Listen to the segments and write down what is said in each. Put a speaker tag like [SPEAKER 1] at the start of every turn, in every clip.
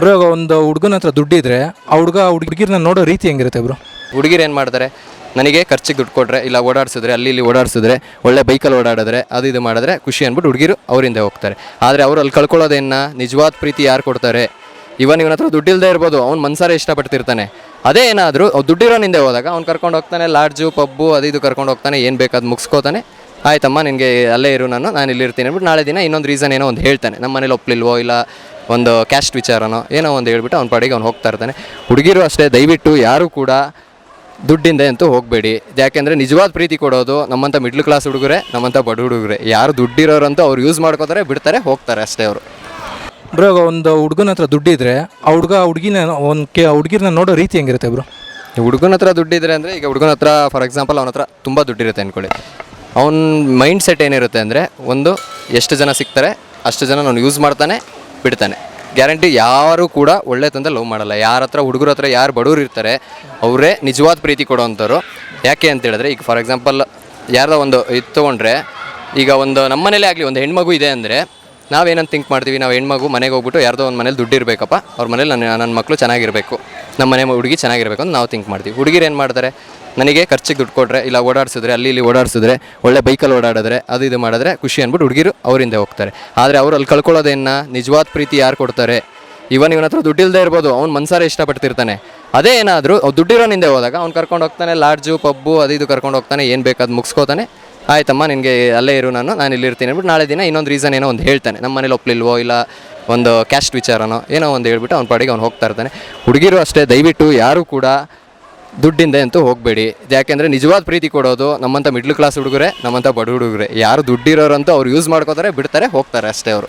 [SPEAKER 1] Bro ಒಂದು ಹುಡುಗನ ಹತ್ರ ದುಡ್ಡಿದ್ರೆ ಆ ಹುಡುಗ ಹುಡುಗಿರ್ನ ನೋಡೋ ರೀತಿ ಹೆಂಗಿರುತ್ತೆ ಬ್ರೋ?
[SPEAKER 2] ಹುಡುಗಿರು ಏನು ಮಾಡ್ತಾರೆ? ನನಗೆ ಖರ್ಚಿಗೆ ದುಡ್ಡು ಕೊಟ್ಟರೆ ಇಲ್ಲ ಓಡಾಡಿಸಿದ್ರೆ, ಅಲ್ಲಿ ಇಲ್ಲಿ ಓಡಾಡಿಸಿದ್ರೆ, ಒಳ್ಳೆ ಬೈಕಲ್ಲಿ ಓಡಾಡಿದ್ರೆ, ಅದು ಇದು ಮಾಡಿದ್ರೆ ಖುಷಿ ಅಂದ್ಬಿಟ್ಟು ಹುಡುಗಿರು ಅವರಿಂದ ಹೋಗ್ತಾರೆ. ಆದರೆ ಅವರು ಅಲ್ಲಿ ಕಳ್ಕೊಳ್ಳೋದೇನ ನಿಜವಾದ ಪ್ರೀತಿ ಯಾರು ಕೊಡ್ತಾರೆ? ಇವನ್ ಇವನ ಹತ್ರ ದುಡ್ಡಿಲ್ಲದೆ ಇರ್ಬೋದು, ಅವ್ನು ಮನ್ಸಾರ ಇಷ್ಟಪಡ್ತಿರ್ತಾನೆ. ಅದೇ ಏನಾದರೂ ದುಡ್ಡಿರೋನಿಂದ ಹೋದಾಗ ಅವ್ನು ಕರ್ಕೊಂಡು ಹೋಗ್ತಾನೆ ಲಾಡ್ಜು ಪಬ್ಬು ಅದು ಇದು ಕರ್ಕೊಂಡು ಹೋಗ್ತಾನೆ, ಏನು ಬೇಕಾದ್ ಮುಗಿಸ್ಕೋತಾನೆ. ಆಯ್ತಮ್ಮ, ನಿನಗೆ ಅಲ್ಲೇ ಇರು ನಾನು ನಾನು ಇಲ್ಲಿರ್ತೀನಿ ಅಂದ್ಬಿಟ್ಟು ನಾಳೆ ದಿನ ಇನ್ನೊಂದು ರೀಸನ್ ಏನೋ ಒಂದು ಹೇಳ್ತಾನೆ. ನಮ್ಮ ಮನೇಲಿ ಒಪ್ಲಿಲ್ವೋ, ಇಲ್ಲ ಒಂದು ಕ್ಯಾಸ್ಟ್ ವಿಚಾರನೋ ಏನೋ ಒಂದು ಹೇಳ್ಬಿಟ್ಟು ಅವ್ನ ಪಾಡಿಗೆ ಅವ್ನು ಹೋಗ್ತಾ ಇರ್ತಾನೆ. ಹುಡುಗಿರು ಅಷ್ಟೇ ದಯವಿಟ್ಟು ಯಾರು ಕೂಡ ದುಡ್ಡಿಂದ ಅಂತೂ ಹೋಗಬೇಡಿ. ಯಾಕೆಂದರೆ ನಿಜವಾದ ಪ್ರೀತಿ ಕೊಡೋದು ನಮ್ಮಂಥ ಮಿಡ್ಲ್ ಕ್ಲಾಸ್ ಹುಡುಗರೆ ನಮ್ಮಂಥ ಬಡ ಹುಡುಗರೆ. ಯಾರು ದುಡ್ಡಿರೋರಂತೂ ಅವ್ರು ಯೂಸ್ ಮಾಡ್ಕೋತಾರೆ ಬಿಡ್ತಾರೆ ಹೋಗ್ತಾರೆ ಅಷ್ಟೇ ಅವರು.
[SPEAKER 1] ಬ್ರೋ ಒಂದು ಹುಡುಗನ ಹತ್ರ ದುಡ್ಡಿದ್ರೆ ಆ ಹುಡುಗ ಹುಡುಗಿನ ಒಂದು ಕೆ ಹುಡುಗಿರನ್ನ ನೋಡೋ ರೀತಿ ಹೆಂಗಿರುತ್ತೆ ಬ್ರೋ
[SPEAKER 2] ಹುಡುಗನ ಹತ್ರ ದುಡ್ಡಿದ್ರೆ ಅಂದರೆ ಈಗ ಹುಡುಗನ ಹತ್ರ ಫಾರ್ ಎಕ್ಸಾಂಪಲ್ ಅವನ ಹತ್ರ ತುಂಬ ದುಡ್ಡಿರುತ್ತೆ ಅಂದ್ಕೊಳ್ಳಿ ಅವ್ನ ಮೈಂಡ್ ಸೆಟ್ ಏನಿರುತ್ತೆ ಅಂದರೆ ಒಂದು ಎಷ್ಟು ಜನ ಸಿಗ್ತಾರೆ ಅಷ್ಟು ಜನ ನಾನು ಯೂಸ್ ಮಾಡ್ತಾನೆ ಬಿಡ್ತಾನೆ. ಗ್ಯಾರಂಟಿ ಯಾರು ಕೂಡ ಒಳ್ಳೆ ತಂದೆ ಲವ್ ಮಾಡಲ್ಲ. ಯಾರ ಹತ್ರ ಹುಡುಗರ ಹತ್ರ ಯಾರು ಬಡವ್ರು ಇರ್ತಾರೆ, ಅವರೇ ನಿಜವಾದ ಪ್ರೀತಿ ಕೊಡೋವಂಥವ್ರು. ಯಾಕೆ ಅಂತ ಹೇಳಿದ್ರೆ, ಈಗ ಫಾರ್ ಎಕ್ಸಾಂಪಲ್ ಯಾರ್ದೋ ಒಂದು ಇದು ತೊಗೊಂಡ್ರೆ, ಈಗ ಒಂದು ನಮ್ಮ ಮನೇಲೇ ಆಗಲಿ, ಒಂದು ಹೆಣ್ಮಗು ಇದೆ ಅಂದರೆ, ನಾವೇನಂತ ಥಿಂಕ್ ಮಾಡ್ತೀವಿ? ನಾವು ಹೆಣ್ಮಗು ಮನೆಗೆ ಹೋಗ್ಬಿಟ್ಟು ಯಾರ್ದೋ ಒಂದು ಮನೇಲಿ ದುಡ್ಡು ಇರಬೇಕಪ್ಪ. ಅವ್ರ ಮನೇಲಿ ನನ್ನ ನನ್ನ ಮಕ್ಕಳು ಚೆನ್ನಾಗಿರಬೇಕು. ನಮ್ಮ ಮನೆ ಹುಡುಗಿ ಚೆನ್ನಾಗಿರಬೇಕು ಅಂತ ನಾವು ಥಿಂಕ್ ಮಾಡ್ತೀವಿ. ಹುಡುಗಿರು ಏನು ಮಾಡ್ತಾರೆ? ನನಗೆ ಖರ್ಚಿಗೆ ದುಡ್ಡು ಕೊಟ್ಟರೆ ಇಲ್ಲ ಓಡಾಡಿಸಿದ್ರೆ, ಅಲ್ಲಿ ಇಲ್ಲಿ ಓಡಾಡಿಸಿದ್ರೆ, ಒಳ್ಳೆ ಬೈಕಲ್ಲಿ ಓಡಾಡಿದ್ರೆ, ಅದು ಇದು ಮಾಡಿದ್ರೆ ಖುಷಿ ಅಂದ್ಬಿಟ್ಟು ಹುಡುಗಿರು ಅವರಿಂದ ಹೋಗ್ತಾರೆ. ಆದರೆ ಅವರು ಅಲ್ಲಿ ಕಳ್ಕೊಳ್ಳೋದೇನ ನಿಜವಾದ ಪ್ರೀತಿ ಯಾರು ಕೊಡ್ತಾರೆ? ಇವನ್ ಇವನ ಹತ್ರ ದುಡ್ಡಿಲ್ಲದೆ ಇರ್ಬೋದು, ಅವ್ನು ಮನ್ಸಾರೆ ಇಷ್ಟಪಡ್ತಿರ್ತಾನೆ. ಅದೇ ಏನಾದರೂ ದುಡ್ಡಿರೋನಿಂದ ಹೋದಾಗ ಅವ್ನು ಕರ್ಕೊಂಡು ಹೋಗ್ತಾನೆ, ಲಾಡ್ಜು, ಪಬ್ಬು, ಅದು ಇದು ಕರ್ಕೊಂಡು ಹೋಗ್ತಾನೆ, ಏನು ಬೇಕಾದ್ ಮುಗಿಸ್ಕೋತಾನೆ. ಆಯ್ತಮ್ಮ, ನಿನಗೆ ಅಲ್ಲೇ ಇರು ನಾನು ನಾನು ಇಲ್ಲಿರ್ತೀನಿ ಅಂದ್ಬಿಟ್ಟು ನಾಳೆ ದಿನ ಇನ್ನೊಂದು ರೀಸನ್ ಏನೋ ಒಂದು ಹೇಳ್ತಾನೆ. ನಮ್ಮ ಮನೇಲಿ ಒಪ್ಲಿಲ್ವೋ, ಇಲ್ಲ ಒಂದು ಕ್ಯಾಸ್ಟ್ ವಿಚಾರನೋ, ಏನೋ ಒಂದು ಹೇಳ್ಬಿಟ್ಟು ಅವ್ನ ಪಾಡಿಗೆ ಅವ್ನು ಹೋಗ್ತಾ ಇರ್ತಾನೆ. ಹುಡುಗಿರು ಅಷ್ಟೇ, ದಯವಿಟ್ಟು ಯಾರೂ ಕೂಡ ದುಡ್ಡಿಂದ ಅಂತೂ ಹೋಗಬೇಡಿ. ಯಾಕೆಂದರೆ ನಿಜವಾದ ಪ್ರೀತಿ ಕೊಡೋದು ನಮ್ಮಂಥ ಮಿಡ್ಲ್ ಕ್ಲಾಸ್ ಹುಡುಗರೆ ನಮ್ಮಂಥ ಬಡ ಹುಡುಗರೆ. ಯಾರು ದುಡ್ಡಿರೋರಂತೂ ಅವ್ರು ಯೂಸ್ ಮಾಡ್ಕೋತಾರೆ ಬಿಡ್ತಾರೆ ಹೋಗ್ತಾರೆ ಅಷ್ಟೇ ಅವರು.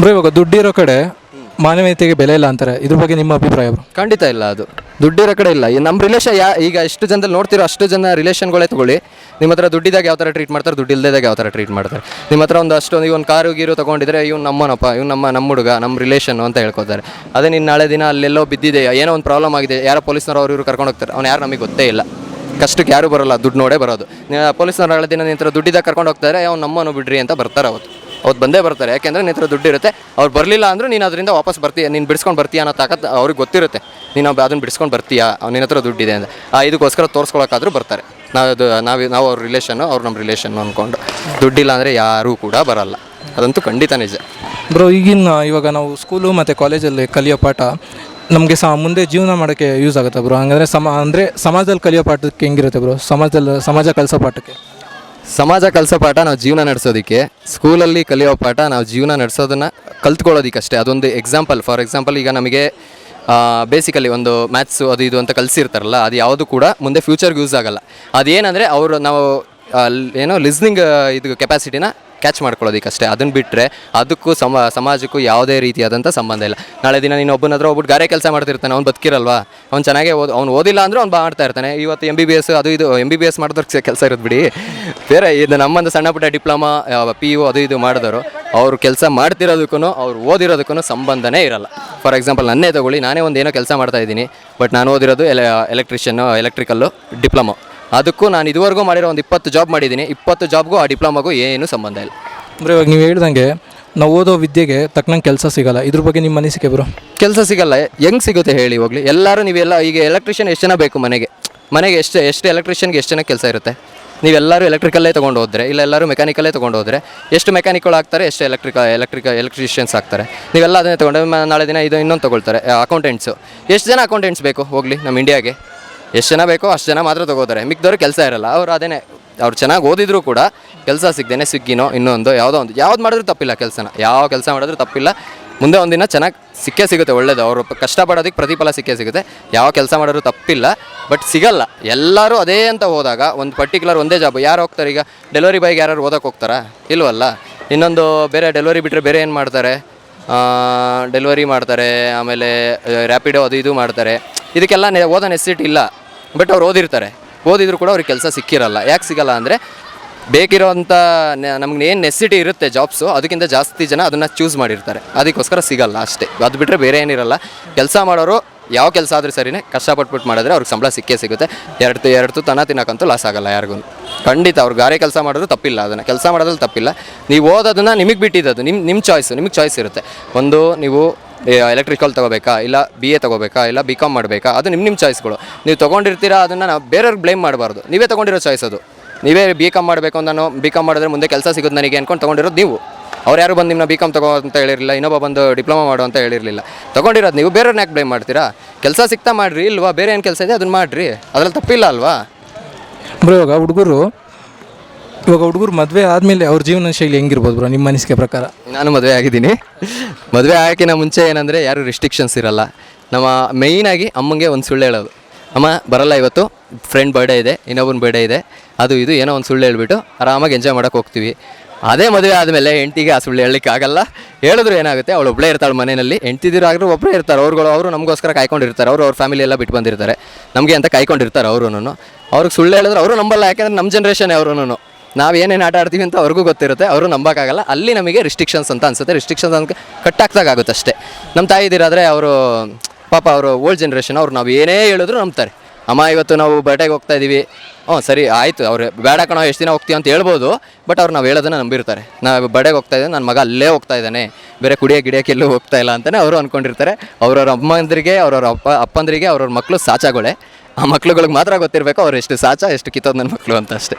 [SPEAKER 1] ಬ್ರೋ ಇವಾಗ ದುಡ್ಡಿರೋ ಕಡೆ ಮಾನವೀಯತೆಗೆ ಬೆಲೆ ಇಲ್ಲ ಅಂತಾರೆ. ಇದ್ರ ಬಗ್ಗೆ ನಿಮ್ಮ ಅಭಿಪ್ರಾಯ ಬ್ರೋ?
[SPEAKER 2] ಖಂಡಿತ ಇಲ್ಲ ಅದು. ದುಡ್ಡಿರೋ ಕಡೆ ಇಲ್ಲ. ನಮ್ಮ ರಿಲೇಷನ್ ಯಾ ಈಗ ಎಷ್ಟು ಜನದಲ್ಲಿ ನೋಡ್ತಿರೋ ಅಷ್ಟು ಜನ ರಿಲೇಷನ್ಗಳೇ ತಗೊಳ್ಳಿ. ನಿಮ್ಮ ಹತ್ರ ದುಡ್ಡಿದಾಗ ಯಾವ ಥರ ಟ್ರೀಟ್ ಮಾಡ್ತಾರೆ, ದುಡ್ಡು ದುಡ್ಡಿಲ್ದಾಗ ಯಾವ ಥರ ಟ್ರೀಟ್ ಮಾಡ್ತಾರೆ. ನಿಮ್ಮ ಹತ್ರ ಒಂದು ಅಷ್ಟೊಂದು ಇವನು ಕಾರು, ಗೀರು ತೊಗೊಂಡಿದ್ರೆ ಇವ್ನು ನಮ್ಮನಪ್ಪ, ಇವ್ನು ನಮ್ಮ ನಮ್ಮ ಹುಡುಗ, ನಮ್ಮ ರಿಲೇಷನ್ ಅಂತ ಹೇಳ್ಕೊತಾರೆ. ಅದೇ ನಿನ್ನ ನಾಳೆ ದಿನ ಅಲ್ಲೆಲ್ಲೋ ಬಿದ್ದಿದೆ ಏನೋ ಒಂದು ಪ್ರಾಬ್ಲಮ್ ಆಗಿದೆ. ಯಾರೋ ಪೊಲೀಸ್ನವ್ರು ಅವ್ರು ಇವರು ಕರ್ಕೊಂಡು ಹೋಗ್ತಾರೆ. ಅವ್ನು ಯಾರು ನಮಗೆ ಗೊತ್ತೇ ಇಲ್ಲ. ಕಷ್ಟಕ್ಕೆ ಯಾರು ಬರೋಲ್ಲ. ದುಡ್ಡು ನೋಡೇ ಬರೋದು. ಪೊಲೀಸ್ನವ್ರು ನಾಳೆ ದಿನ ನಿಂತರ ದುಡ್ಡಿದಾಗ ಕರ್ಕೊಂಡು ಹೋಗ್ತಾರೆ, ಅವ್ನು ನಮ್ಮನ್ನು ಬಿಡ್ರಿ ಅಂತ ಬರ್ತಾರೆ ಅವತ್ತು. ಅವತ್ತು ಬಂದೇ ಬರ್ತಾರೆ. ಯಾಕೆಂದರೆ ನಿನ್ನ ಹತ್ರ ದುಡ್ಡು ಇರುತ್ತೆ. ಅವ್ರು ಬರಲಿಲ್ಲ ಅಂದರೂ ನೀನು ಅದರಿಂದ ವಾಪಸ್ ಬರ್ತೀಯ, ನೀನು ಬಿಡಿಸ್ಕೊಂಡು ಬರ್ತೀಯ ಅನ್ನೋ ತಾಕತ್ ಅವ್ರಿಗೆ ಗೊತ್ತಿರುತ್ತೆ. ನೀನು ಅದನ್ನು ಬಿಡಿಸ್ಕೊಂಡು ಬರ್ತೀಯ? ನಿನ್ನ ಹತ್ರ ದುಡ್ಡಿದೆ ಅಂತ. ಆ ಇದಕ್ಕೋಸ್ಕರ ತೋರಿಸ್ಕೊಳಕ್ಕಾದರೂ ಬರ್ತಾರೆ. ನಾವು ಅದು ನಾವು ನಾವು ಅವ್ರ ರಿಲೇಷನ್ನು ಅವ್ರು ನಮ್ಮ ರಿಲೇಷನ್ನು ಅಂದ್ಕೊಂಡು ದುಡ್ಡಿಲ್ಲ ಅಂದರೆ ಯಾರೂ ಕೂಡ ಬರಲ್ಲ. ಅದಂತೂ ಖಂಡಿತ ನಿಜ.
[SPEAKER 1] ಬ್ರೋ, ಈಗಿನ ಇವಾಗ ನಾವು ಸ್ಕೂಲು ಮತ್ತು ಕಾಲೇಜಲ್ಲಿ ಕಲಿಯೋ ಪಾಠ ನಮಗೆ ಸಹ ಮುಂದೆ ಜೀವನ ಮಾಡೋಕ್ಕೆ ಯೂಸ್ ಆಗುತ್ತೆ ಬ್ರೋ. ಹಂಗಂದರೆ ಸಮ, ಅಂದರೆ ಸಮಾಜದಲ್ಲಿ ಕಲಿಯೋ ಪಾಠಕ್ಕೆ ಹೆಂಗಿರುತ್ತೆ ಬ್ರೋ? ಸಮಾಜದಲ್ಲಿ, ಸಮಾಜ ಕಲಿಸೋ ಪಾಠಕ್ಕೆ?
[SPEAKER 2] ಸಮಾಜ ಕಲಿಸೋ ಪಾಠ ನಾವು ಜೀವನ ನಡೆಸೋದಕ್ಕೆ ಸ್ಕೂಲಲ್ಲಿ ಕಲಿಯೋ ಪಾಠ ನಾವು ಜೀವನ ನಡೆಸೋದನ್ನು ಕಲ್ತ್ಕೊಳ್ಳೋದಕ್ಕಷ್ಟೇ. ಅದೊಂದು ಎಕ್ಸಾಂಪಲ್ ಫಾರ್ ಎಕ್ಸಾಂಪಲ್ ಈಗ ನಮಗೆ ಬೇಸಿಕಲಿ ಒಂದು ಮ್ಯಾಥ್ಸು ಅದು ಇದು ಅಂತ ಕಲಿಸಿರ್ತಾರಲ್ಲ, ಅದು ಯಾವುದು ಕೂಡ ಮುಂದೆ ಫ್ಯೂಚರ್ಗೆ ಯೂಸ್ ಆಗಲ್ಲ. ಅದೇನಂದರೆ ಅವರು ನಾವು ಏನೋ ಲಿಸ್ನಿಂಗ್ ಇದು ಕೆಪಾಸಿಟಿನ ಕ್ಯಾಚ್ ಮಾಡ್ಕೊಳ್ಳೋದಕ್ಕಷ್ಟೇ. ಅದನ್ನು ಬಿಟ್ಟರೆ ಅದಕ್ಕೂ ಸಮ, ಸಮಾಜಕ್ಕೂ ಯಾವುದೇ ರೀತಿಯಾದಂಥ ಸಂಬಂಧ ಇಲ್ಲ. ನಾಳೆ ದಿನ ನೀನು ಒಬ್ಬನ ಹತ್ರ ಒಬ್ಬಟ್ಟು ಗಾರೆ ಕೆಲಸ ಮಾಡ್ತಿರ್ತಾನೆ, ಅವ್ನು ಬದುಕಿರಲ್ವಾ? ಅವ್ನು ಚೆನ್ನಾಗೇ ಓದ್, ಅವ್ನು ಓದಿಲ್ಲ ಅಂದರೂ ಅವ್ನು ಮಾಡ್ತಾ ಇರ್ತಾನೆ. ಇವತ್ತು ಎಂ ಬಿ ಬಿ ಎಸ್ ಅದು ಇದು ಎಂ ಬಿ ಬಿ ಎಸ್ ಮಾಡಿದವ್ರಿಗೆ ಕೆಲಸ ಇರೋದು ಬಿಡಿ. ಬೇರೆ ಇದು ನಮ್ಮಂದು ಸಣ್ಣ ಪುಟ್ಟ ಡಿಪ್ಲೊಮಾ ಪಿ ಯು ಅದು ಇದು ಮಾಡಿದವರು ಅವರು ಕೆಲಸ ಮಾಡ್ತಿರೋದಕ್ಕೂ ಅವ್ರು ಓದಿರೋದಕ್ಕೂ ಸಂಬಂಧನೇ ಇರಲ್ಲ. ಫಾರ್ ಎಕ್ಸಾಂಪಲ್ ನನ್ನೇ ತಗೊಳ್ಳಿ, ನಾನೇ ಒಂದು ಏನೋ ಕೆಲಸ ಮಾಡ್ತಾ ಇದ್ದೀನಿ, ಬಟ್ ನಾನು ಓದಿರೋದು ಎಲೆ, ಎಲೆಕ್ಟ್ರಿಷಿಯನ್ನು, ಎಲೆಕ್ಟ್ರಿಕಲ್ಲು, ಡಿಪ್ಲೊಮೊ. ಅದಕ್ಕೂ ನಾನು ಇದುವರೆಗೂ ಮಾಡಿರೋ ಒಂದು ಇಪ್ಪತ್ತು ಜಾಬ್ ಮಾಡಿದ್ದೀನಿ. ಇಪ್ಪತ್ತು ಜಾಬ್ಗೂ ಆ ಡಿಪ್ಲೊಮಾಗೂ ಏನೂ ಸಂಬಂಧ ಇಲ್ಲ.
[SPEAKER 1] ಬ್ರೋ ಇವಾಗ ನೀವು ಹೇಳ್ದಂಗೆ ನಾವು ಓದೋ ವಿದ್ಯೆಗೆ ತಕ್ಕನಂಗೆ ಕೆಲಸ ಸಿಗಲ್ಲ. ಇದ್ರ ಬಗ್ಗೆ ನಿಮ್ಮ ಅನಿಸಿಕೆ ಬ್ರೋ?
[SPEAKER 2] ಕೆಲಸ ಸಿಗಲ್ಲ. ಹೆಂಗೆ ಸಿಗುತ್ತೆ ಹೇಳಿ ಹೋಗ್ಲಿ ಎಲ್ಲರೂ ನೀವೆಲ್ಲ ಈಗ ಎಲೆಕ್ಟ್ರಿಷಿಯನ್ ಎಷ್ಟು ಜನ ಬೇಕು ಮನೆಗೆ? ಮನೆಗೆ ಎಷ್ಟು ಎಷ್ಟು ಎಲೆಕ್ಟ್ರಿಷಿಯನ್ಗೆ ಎಷ್ಟು ಜನ ಕೆಲಸ ಇರುತ್ತೆ? ನೀವೆಲ್ಲರೂ ಎಲೆಕ್ಟ್ರಿಕಲ್ಲೇ ತೊಗೊಂಡು ಹೋದರೆ ಇಲ್ಲ ಎಲ್ಲರೂ ಮೆಕ್ಯಾನಿಕಲ್ಲೇ ತೊಗೊಂಡು ಹೋದರೆ ಎಷ್ಟು ಮೆಕ್ಯಾನಿಕಲ್ ಆಗ್ತಾರೆ ಎಷ್ಟು ಎಲೆಕ್ಟ್ರಿಕ ಎಲೆಕ್ಟ್ರಿಕ ಎಲೆಕ್ಟ್ರಿಷಿಯನ್ಸ್ ಆಗ್ತಾರೆ? ನೀವೆಲ್ಲ ಅದನ್ನೇ ತೊಗೊಂಡು ನಾಳೆ ದಿನ ಇದು ಇನ್ನೊಂದು ತೊಗೊಳ್ತಾರೆ ಅಕೌಂಟೆಂಟ್ಸು ಎಷ್ಟು ಜನ ಅಕೌಂಟೆಂಟ್ಸ್ ಬೇಕು ಹೋಗಲಿ ನಮ್ಮ ಇಂಡಿಯಾಗೆ ಎಷ್ಟು ಜನ ಬೇಕೋ ಅಷ್ಟು ಜನ ಮಾತ್ರ ತೊಗೋತಾರೆ. ಮಿಕ್ದವ್ರು ಕೆಲಸ ಇರಲ್ಲ. ಅವ್ರು ಅದೇನೆ, ಅವ್ರು ಚೆನ್ನಾಗಿ ಓದಿದ್ರು ಕೂಡ ಕೆಲಸ ಸಿಗ್ದೇನೆ ಸ್ವಿಗ್ಗಿನೋ, ಇನ್ನೊಂದು, ಯಾವುದೋ ಒಂದು, ಯಾವ್ದು ಮಾಡಿದ್ರು ತಪ್ಪಿಲ್ಲ ಕೆಲಸನ. ಯಾವ ಕೆಲಸ ಮಾಡಿದ್ರು ತಪ್ಪಿಲ್ಲ. ಮುಂದೆ ಒಂದಿನ ಚೆನ್ನಾಗಿ ಸಿಕ್ಕೇ ಸಿಗುತ್ತೆ, ಒಳ್ಳೇದು. ಅವರು ಕಷ್ಟಪಡೋದಕ್ಕೆ ಪ್ರತಿಫಲ ಸಿಕ್ಕೇ ಸಿಗುತ್ತೆ. ಯಾವ ಕೆಲಸ ಮಾಡಿದ್ರು ತಪ್ಪಿಲ್ಲ, ಬಟ್ ಸಿಗಲ್ಲ. ಎಲ್ಲರೂ ಅದೇ ಅಂತ ಹೋದಾಗ, ಒಂದು ಪರ್ಟಿಕ್ಯುಲರ್ ಒಂದೇ ಜಾಬ್ ಯಾರು ಹೋಗ್ತಾರೆ ಈಗ? ಡೆಲಿವರಿ ಬಾಯ್ಗೆ ಯಾರು ಓದೋಕೆ ಹೋಗ್ತಾರಾ? ಇಲ್ವಲ್ಲ? ಇನ್ನೊಂದು ಬೇರೆ ಡೆಲಿವರಿ ಬಿಟ್ಟರೆ ಬೇರೆ ಏನು ಮಾಡ್ತಾರೆ? ಡೆಲಿವರಿ ಮಾಡ್ತಾರೆ, ಆಮೇಲೆ ರ್ಯಾಪಿಡೋ ಅದು ಇದು ಮಾಡ್ತಾರೆ. ಇದಕ್ಕೆಲ್ಲ ಓದೋ ನೆಸಿಟಿ ಇಲ್ಲ. ಬಟ್ ಅವ್ರು ಓದಿರ್ತಾರೆ. ಓದಿದ್ರು ಕೂಡ ಅವ್ರಿಗೆ ಕೆಲಸ ಸಿಕ್ಕಿರಲ್ಲ. ಯಾಕೆ ಸಿಗಲ್ಲ ಅಂದರೆ ಬೇಕಿರೋಂಥ ನಮ್ಗೆ ಏನು ನೆಸಿಟಿ ಇರುತ್ತೆ ಜಾಬ್ಸು ಅದಕ್ಕಿಂತ ಜಾಸ್ತಿ ಜನ ಅದನ್ನು ಚೂಸ್ ಮಾಡಿರ್ತಾರೆ. ಅದಕ್ಕೋಸ್ಕರ ಸಿಗಲ್ಲ ಅಷ್ಟೇ. ಅದು ಬಿಟ್ಟರೆ ಬೇರೆ ಏನಿರಲ್ಲ. ಕೆಲಸ ಮಾಡೋರು ಯಾವ ಕೆಲಸ ಆದರೂ ಸರಿನೇ ಕಷ್ಟಪಟ್ಬಿಟ್ಟು ಮಾಡಿದ್ರೆ ಅವ್ರಿಗೆ ಸಂಬಳ ಸಿಕ್ಕೇ ಸಿಗುತ್ತೆ. ಎರಡು ಎರಡು ತನ ತಿನ್ನೋಕ್ಕಂತೂ ಲಾಸ್ ಆಗಲ್ಲ ಯಾರಿಗೂ. ಖಂಡಿತ ಅವ್ರು ಗಾರೆ ಕೆಲಸ ಮಾಡಿದ್ರು ತಪ್ಪಿಲ್ಲ ಅದನ್ನು. ಕೆಲಸ ಮಾಡೋದ್ರಲ್ಲಿ ತಪ್ಪಿಲ್ಲ. ನೀವು ಓದೋದನ್ನು ನಿಮಗೆ ಬಿಟ್ಟಿದ್ದು ನಿಮ್ಮ ನಿಮ್ಮ ಚಾಯ್ಸು ನಿಮಗೆ ಚಾಯ್ಸ್ ಇರುತ್ತೆ. ಒಂದು, ನೀವು ಎಲೆಕ್ಟ್ರಿಕಲ್ ತೊಗೋಬೇಕಾ? ಇಲ್ಲ ಬಿ ಎ ತೊಗೋಬೇಕಾ? ಇಲ್ಲ ಬಿ ಕಾಮ್ ಮಾಡಬೇಕಾ? ಅದು ನಿಮ್ಮ ನಿಮ್ಮ ಚಾಯ್ಸ್ಗಳು ನೀವು ತೊಗೊಂಡಿರ್ತೀರಾ, ಅದನ್ನು ನಾವು ಬೇರೆಯವ್ರಿಗೆ ಬ್ಲೇಮ್ ಮಾಡಬಾರ್ದು. ನೀವೇ ತೊಗೊಂಡಿರೋ ಚಾಯ್ಸ್ ಅದು. ನೀವೇ ಬಿ ಕಾಮ್ ಮಾಡಬೇಕು ಅಂತ ನಾನು ಬಿ ಕಾಮ್ ಮಾಡಿದ್ರೆ ಮುಂದೆ ಕೆಲಸ ಸಿಗೋದು ನನಗೆ ಅಂದ್ಕೊಂಡು ತೊಗೊಂಡಿರೋದು ನೀವು. ಅವ್ರು ಯಾರು ಬಂದು ನಿಮ್ಮನ್ನ ಬಿ ಕಾಮ್ ತಗೋ ಅಂತ ಹೇಳಿರಲಿಲ್ಲ, ಇನ್ನೊಬ್ಬ ಬಂದು ಡಿಪ್ಲೊಮಾ ಮಾಡು ಅಂತ ಹೇಳಿರಲಿಲ್ಲ. ತೊಗೊಂಡಿರೋದು ನೀವು ಬೇರೆಯವ್ರನ್ನ ಯಾಕೆ ಬ್ಲೇಮ್ ಮಾಡ್ತೀರಾ? ಕೆಲಸ ಸಿಗ್ತಾ ಮಾಡಿರಿ, ಇಲ್ವಾ? ಬೇರೆ ಏನು ಕೆಲಸ ಇದೆ ಅದನ್ನು ಮಾಡಿರಿ. ಅದ್ರಲ್ಲಿ ತಪ್ಪಿಲ್ಲ ಅಲ್ವಾ?
[SPEAKER 1] ಇವಾಗ ಹುಡುಗರು ಇವಾಗ ಹುಡುಗರು ಮದುವೆ ಆದಮೇಲೆ ಅವ್ರ ಜೀವನ ಶೈಲಿ ಹೆಂಗಿರ್ಬೋದು ಬ್ರೋ ನಿಮ್ಮ ಅನಿಸಿಕೆ ಪ್ರಕಾರ?
[SPEAKER 2] ನಾನು ಮದುವೆ ಆಗಿದ್ದೀನಿ. ಮದುವೆ ಆಗೋಕ್ಕಿಂತ ಮುಂಚೆ ಏನಂದರೆ ಯಾರು ರಿಸ್ಟ್ರಿಕ್ಷನ್ಸ್ ಇರಲ್ಲ. ನಮ್ಮ ಮೇಯ್ನಾಗಿ ಅಮ್ಮಂಗೆ ಒಂದು ಸುಳ್ಳು ಹೇಳೋದು. ಅಮ್ಮ, ಬರಲ್ಲ ಇವತ್ತು ಫ್ರೆಂಡ್ ಬರ್ಡೇ ಇದೆ, ಇನ್ನೊಬ್ಬನ ಬರ್ಡೇ ಇದೆ. ಅದು ಇದು, ಏನೋ ಒಂದು ಸುಳ್ಳು ಹೇಳ್ಬಿಟ್ಟು ಆರಾಮಾಗಿ ಎಂಜಾಯ್ ಮಾಡೋಕೆ ಹೋಗ್ತೀವಿ. ಅದೇ ಮದುವೆ ಆದಮೇಲೆ ಹೆಂಡತಿಗೆ ಆ ಸುಳ್ಳು ಹೇಳಲಿಕ್ಕೆ ಆಗಲ್ಲ. ಹೇಳಿದ್ರು ಏನಾಗುತ್ತೆ, ಅವಳು ಒಬ್ಬಳೇ ಇರ್ತಾಳೆ ಮನೆಯಲ್ಲಿ. ಹೆಂಡ್ತಿದಿರಾದ್ರೂ ಒಬ್ಬರೇ ಇರ್ತಾರೆ, ಅವ್ರುಗಳು, ಅವರು ನಮಗೋಸ್ಕರ ಕಾಯ್ಕೊಂಡಿರ್ತಾರೆ. ಅವರು ಅವ್ರ ಫ್ಯಾಮಿಲಿ ಎಲ್ಲ ಬಿಟ್ಟು ಬಂದಿರ್ತಾರೆ. ನಮಗೆ ಅಂತ ಕಾಯ್ಕೊಂಡಿರ್ತಾರೆ ಅವರು ಅವ್ರಿಗೆ ಸುಳ್ಳು ಹೇಳಿದ್ರೆ ಅವರು ನಂಬಲ್ಲ, ಯಾಕೆಂದ್ರೆ ನಮ್ಮ ಜನ್ರೇಷನ್ ಅವರು ನಾವು ಏನೇನು ಆಟ ಆಡ್ತೀವಿ ಅಂತ ಅವ್ರಿಗೂ ಗೊತ್ತಿರುತ್ತೆ, ಅವರು ನಂಬೋಕ್ಕಾಗಲ್ಲ. ಅಲ್ಲಿ ನಮಗೆ ರಿಸ್ಟ್ರಿಕ್ಷನ್ಸ್ ಅಂತ ಅನ್ಸುತ್ತೆ. ರಿಸ್ಟ್ರಿಕ್ಷನ್ಸ್ ಅಂತ ಕಟ್ ಆಗುತ್ತೆ ಅಷ್ಟೇ ನಮ್ಮ ತಾಯಿದಿರಾದರೆ ಅವರು, ಪಾಪ ಅವರು ಓಲ್ಡ್ ಜನ್ರೇಷನ್ ಅವ್ರು ನಾವು ಏನೇ ಹೇಳಿದ್ರು ನಂಬ್ತಾರೆ. ಅಮ್ಮ, ಇವತ್ತು ನಾವು ಬರ್ಡೇಗೆ ಹೋಗ್ತಾ ಇದ್ದೀವಿ ಹ್ಞೂ, ಸರಿ, ಆಯಿತು. ಅವ್ರು ಬೇಡ ಕಣೋ, ಎಷ್ಟು ದಿನ ಹೋಗ್ತೀವಿ ಅಂತ ಹೇಳ್ಬೋದು ಬಟ್ ಅವ್ರು ನಾವು ಹೇಳೋದನ್ನ ನಂಬಿರ್ತಾರೆ. ನಾವು ಬರ್ಡೇಗೆ ಹೋಗ್ತಾ ಇದ್ದೀವಿ ನನ್ನ ಮಗ ಅಲ್ಲೇ ಹೋಗ್ತಾ ಇದ್ದಾನೆ. ಬೇರೆ ಕುಡಿಯೋಕೆ ಗಿಡಿಯೋಕೆ ಎಲ್ಲೂ ಹೋಗ್ತಾ ಇಲ್ಲ ಅಂತಲೇ ಅವರು ಅಂದ್ಕೊಂಡಿರ್ತಾರೆ ಅವ್ರವ್ರ ಅಮ್ಮಂದ್ರಿಗೆ, ಅವ್ರವ್ರ ಅಪ್ಪ, ಅಪ್ಪಂದ್ರಿಗೆ, ಅವ್ರವ್ರ ಮಕ್ಕಳು ಸಾಚಾಗಳೇ. ಆ ಮಕ್ಳುಗಳಿಗೆ ಮಾತ್ರ ಗೊತ್ತಿರಬೇಕು ಅವ್ರು ಎಷ್ಟು ಸಾಚ, ಎಷ್ಟು ಕಿತ್ತೋದು ನನ್ನ ಮಕ್ಕಳು ಅಂತ ಅಷ್ಟೇ.